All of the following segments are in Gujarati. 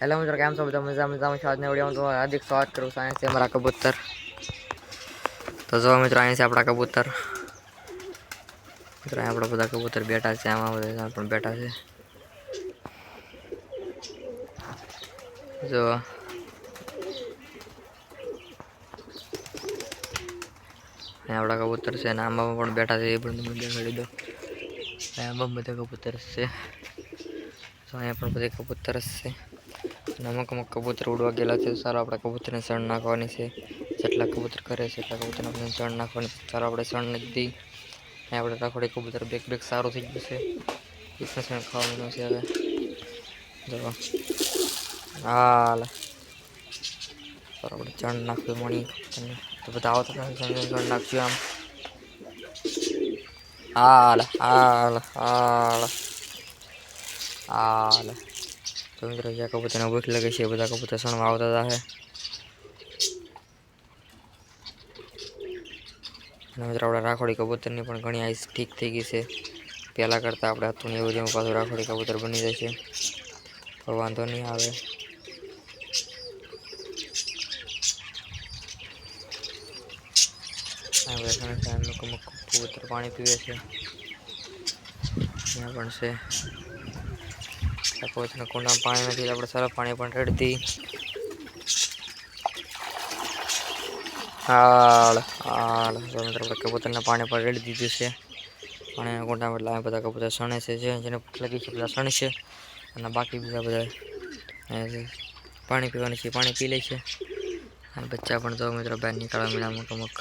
હેલો મિત્રો, કેમ છો બધા? મજા મજામાં. છો આજના વિડીયોમાં તો હાર્દિક સ્વાગત કરું છું. અહીંયા છે અમારા કબૂતર. તો જો, મિત્રો અહીંયા છે આપણા કબૂતર. મિત્રો આપણા બધા કબૂતર બેઠા છે. આમાં બધા પણ બેઠા છે. જો. આપણા કબૂતર છે અને આમાં પણ બેઠા છે. એ પણ તમને દેખાડી દો આમાં બધા કબૂતર છે. તો અહીંયા પણ બધા કબૂતર છે. અને અમુક અમુક કબૂતર ઉડવા ગયેલા છે, સારો આપણે કબૂતરને સણ નાખવાની છે. જેટલા કબૂતર કરે છે, એટલા કબૂતરને આપણે સણ નાખવાની છે. સારો આપણે સણ નથી દી અને આપણે રાખોડી કબૂતર બેક બેક સારું થઈ ગયું છે. એ પણ સણ ખાવાનું છે હવે. જો હાલ. સારો આપણે ચણ નાખ્યું મણી અને તો બધા આવતા ચણ ચણ નાખશું આમ. હાલ હાલ હાલ હાલ. તો મિત્રો, જ્યાં કબૂતરને ભૂખ લાગે છે બધા કબૂતર સણમાં આવતા હતા અને મિત્રો, આપણે રાખોડી કબૂતરની પણ ઘણી આઈસ ઠીક થઈ ગઈ છે. પહેલાં કરતાં આપણે હતું એવું જેવું પાછું રાખોડી કબૂતર બની જશે તો વાંધો નહીં આવે. અમુક કબૂતર પાણી પીવે છે. ત્યાં પણ છે. કબૂતરના કુંડામાં પાણી નથી આપણે સારા પાણી પણ રેડતી. હાળ હાળ તો મિત્રો, આપણે કબૂતરના પાણી પણ રેડી દીધું છે. પાણીના કુંડામાં એટલે બધા કબૂતર સણે છે જેને ભૂખ લાગી છે, બધા સણે છે. અને બાકી બીજા બધા પાણી પીવાની છે, પાણી પી લે છે. અને બચ્ચા પણ તો મિત્રો બહાર નીકળવા મીણા અમુક અમુક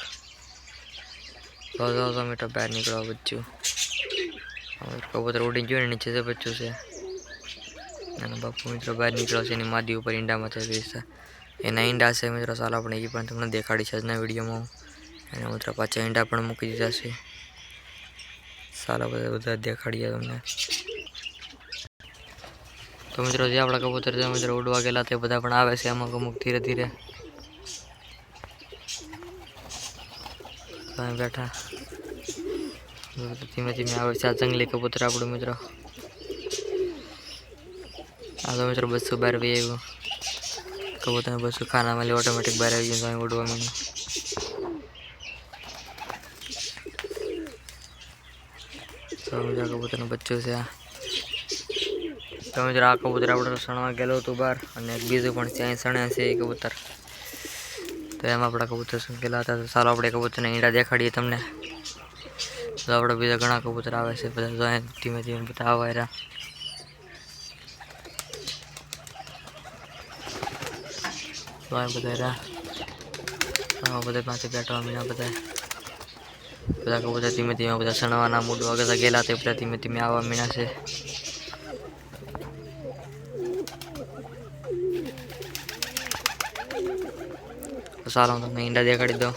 તો મિત્રો, બહાર નીકળવા બચ્ચું. કબૂતર ઉડીને જોઈને નીચે જે બચ્ચું છે. અને બાપુ મિત્રો બહાર નીકળ્યો છે એની માદી ઉપર ઈંડામાં થઈ બેસતા એના ઈંડા છે મિત્રો ચાલો આપણે એ પણ તમને દેખાડી છે આજના વિડીયોમાં અને મિત્રો પાછા ઈંડા પણ મૂકી દીધા છે. સારા બધા બધા દેખાડીએ તમને. તો મિત્રો, જે આપણા કબૂતર છે મિત્રો, ઉડવા ગયેલા તે બધા પણ આવે છે અમુક અમુક ધીરે ધીરે. તો અહીં બેઠા. ધીમે ધીમે આવે છે આ જંગલી કબૂતર આપણું મિત્રો. આ તો મિત્રો બસો બાર બી આવ્યું કબૂતર બસો ખાનામાં લે ઓટોમેટિક બહાર આવી ગયું તો અહીં ઉડવા માંડ્યું તો મિત્રો આ કબૂતરનું બચ્ચું છે આ તો મિત્રો આ કબૂતર આપણે સણવા ગયેલું હતું બહાર અને એક બીજું પણ છે અહીં સણ્યા છે એ કબૂતર તો એમાં આપણા કબૂતર ગયેલા હતા તો ચાલો આપણે કબૂતરને ઈંડા દેખાડીએ તમને તો આપણે બીજા ઘણા કબૂતર આવે છે બધા તો અહીં ધીમે ધીમે બધા આવે આ બધા રહ્યા. બધા પાસે બેઠવા મીના બધા. બધા કબૂતર ધીમે ધીમે બધા સણવાના મૂડ વગર ગયેલા તે બધા ધીમે ધીમે આવવા મીના છે. સારો, હું તમને ઈંડા દેખાડી દઉં.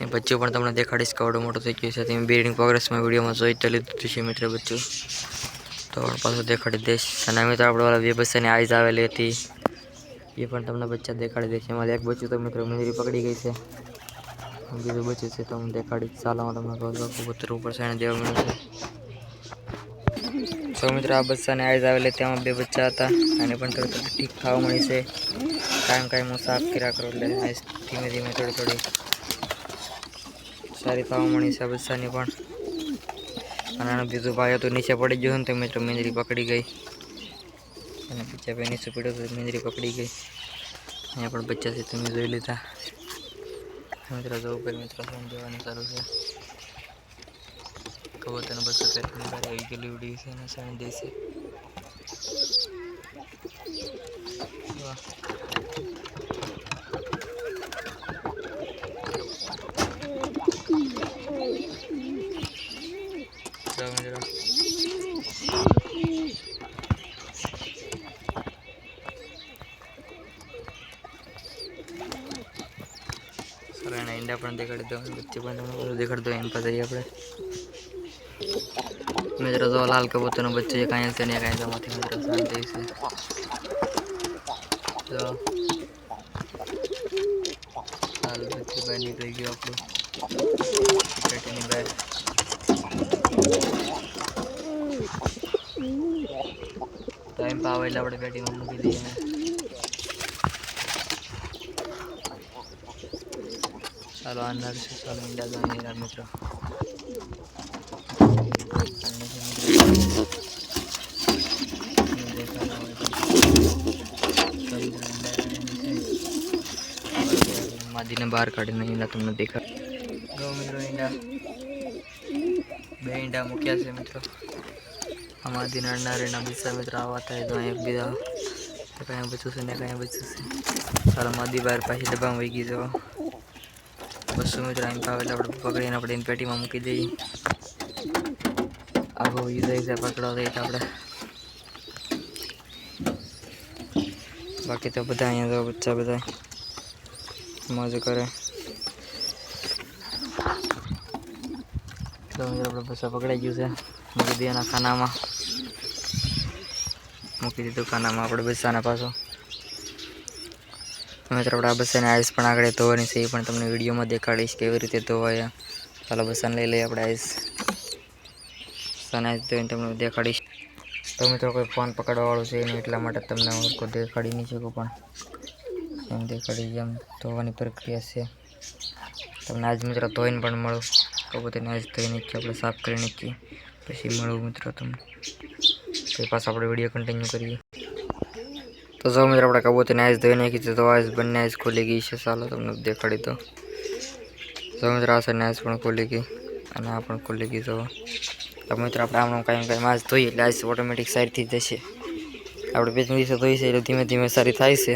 એ બચ્ચું પણ તમને દેખાડીશ કવડો મોટો થઈ ગયો છે. તમે બિલ્ડિંગ પ્રોગ્રેસમાં વિડીયોમાં જોઈ તો લીધું છે મિત્ર બચ્ચું. તો પણ પાછું દેખાડી દઈશ. અને મિત્ર, આપણે વાળા બે આઈઝ આવેલી હતી. એ પણ તમને બચ્ચા દેખાડી દઈશ એમાં એક બચ્ચું તો મિત્રો મેરી પકડી ગઈ છે. બીજું બચ્ચું છે તો હું દેખાડીશ ચાલો, હું તમને કબૂતર ઉપર સાઈને દેવા મળ્યું છે. તો મિત્રો આ બચ્ચાને આઈઝ આવેલી તેમાં બે બચ્ચા હતા. અને પણ થોડી થોડી ઠીક ખાવા મળી છે. કાંઈ કાંઈ હું સાફ કર્યા કરું એટલે આઈસ ધીમે ધીમે થોડી થોડી સારી થવા મળી છે બચ્ચાની પણ. અને બીજું ભાઈ હતું, નીચે પડી ગયું ને તો મિત્રો મેંદરી પકડી ગઈ. અને બીજા ભાઈ નીચે પડ્યો તો મેંદરી પકડી ગઈ. અહીંયા પણ બચ્ચા છે, તમે જોઈ લીધા. મિત્રો, જવું ઉપર મિત્રો સમજવાનું સારું છે. કબૂતરનું બચ્ચું પેટની બહાર આવી ગયેલી ઉડી છે અને સાણી દે છે વાહ તો મિત્રો સર ઈંડા પણ દેખાડી દો બચ્ચી પણ દેખાડી દો, એમ પછી આપણે. મિત્રો તો લાલ કબૂતરનું બચ્ચું એક અહીંયા છે કાંઈ જમાથી મિત્રો શાંતિ છે. તો લાલ બચ્ચું બહાર નીકળી ગયો આપણું. પેટીની બહાર. એમ પાવે એટલે આપણે પેટીમાં મૂકી દઈએ. ચાલો નર છે ચાલો ઈંડા તો અહીંયા મિત્રો માદીને બહાર કાઢીને ઈંડા તમને દેખાય ગૌ મિત્રો ઈંડા બે ઈંડા મૂક્યા છે મિત્રો આ માદીના અડનારીના બીજા મિત્રો આવા થાય તો અહીંયા બીજા કાંઈ બચ્યું છે ને કાંઈ બચ્યું છે ચાલો માદી બહાર પાછી ડબ્બામાં વહી ગઈ જવા બસો મિત્રો આમ પાવે આપણે પકડીને આપણે એની પેટીમાં મૂકી દઈએ. આખો જાય છે પકડવા દઈએ તો આપણે. બાકી તો બધા અહીંયા તો બચ્ચા બધા મોજ કરે. તો આપણે બસો પકડાઈ ગયું છે. મૂકી દઈએ એના ખાનામાં. મૂકી દીધું ખાનામાં આપણે બસાના પાછો. મિત્રો, આપણે આ બસાને આઈસ પણ આગળ ધોવાની છે. એ પણ તમને વિડીયોમાં દેખાડીશ કેવી રીતે ધોવાય. ચાલો બસાને લઈ લઈએ આપણે આઈસ બસાને આઈસ ધોઈને તમને દેખાડીશ. તો મિત્રો, કોઈ ફોન પકડવાવાળું છે નહીં, એટલા માટે તમને હું દેખાડી નહીં શકું પણ. એમ દેખાડી એમ ધોવાની પ્રક્રિયા છે. તમને આજ મિત્રો ધોઈને પણ મળું. કબૂતરને આજ ધોઈ નાખીએ આપણે સાફ કરી નાખીએ. પછી મળું મિત્રો તમને. પછી પાછા આપણે વીડિયો કન્ટિન્યુ કરીએ. તો જો મિત્રો, આપણે કબૂતરને આઈસ ધોઈ નાખી છે, તો આઈસ બંને આઈસ ખોલી ગઈ છે. ચાલો તમને દેખાડી દો જો મિત્રો, આ સાઈડની આઈસ પણ ખોલી ગઈ અને આ પણ ખોલી ગઈ તો મિત્રો, આપણે આમનું કાંઈ કાંઈ માছ ધોઈએ એટલે આઈસ ઓટોમેટિક સાઈડથી જશે. આપણે બે ત્રણ દિવસે ધોઈ છે એટલે ધીમે ધીમે સારી થાય છે.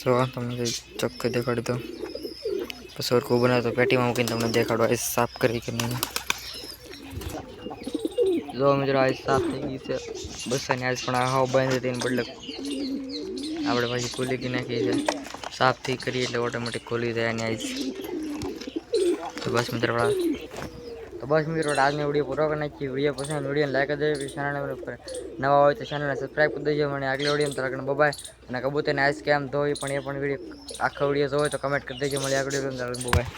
જો તમને ચોખ્ખું દેખાડી દો પછી સરખું બનાવે તો પેટીમાં મૂકીને તમને દેખાડો આઈસ સાફ કરી કે નહીં. જો મિત્રો આઈસ સાફ થઈ ગઈ છે. બસાની આઈસ પણ હાવ બંધ હતી એને બદલે આપણે પાછી ખુલી ગઈ નાખી છે. સાફ થઈ કરીએ એટલે ઓટોમેટિક ખુલી જાય એની આઈસ તો બસ મિત્રો આપણા તો બસ મિત્રો આજનો વીડિયો પૂરો કરી નાખીએ. વીડિયો પસંદ વીડિયો લાઈક કરી દેજો ચેનલ નવા હોય તો ચેનલને સબસ્ક્રાઈબ કરી દેજો મને આગળ વીડિયો તરકને બબાય અને કબૂતરને આઈસ કેમ ધોઈ પણ એ પણ વીડિયો આખો વીડિયો જોવો તો કમેન્ટ કરી દેજો, મળે આગળ વીડિયો બબાય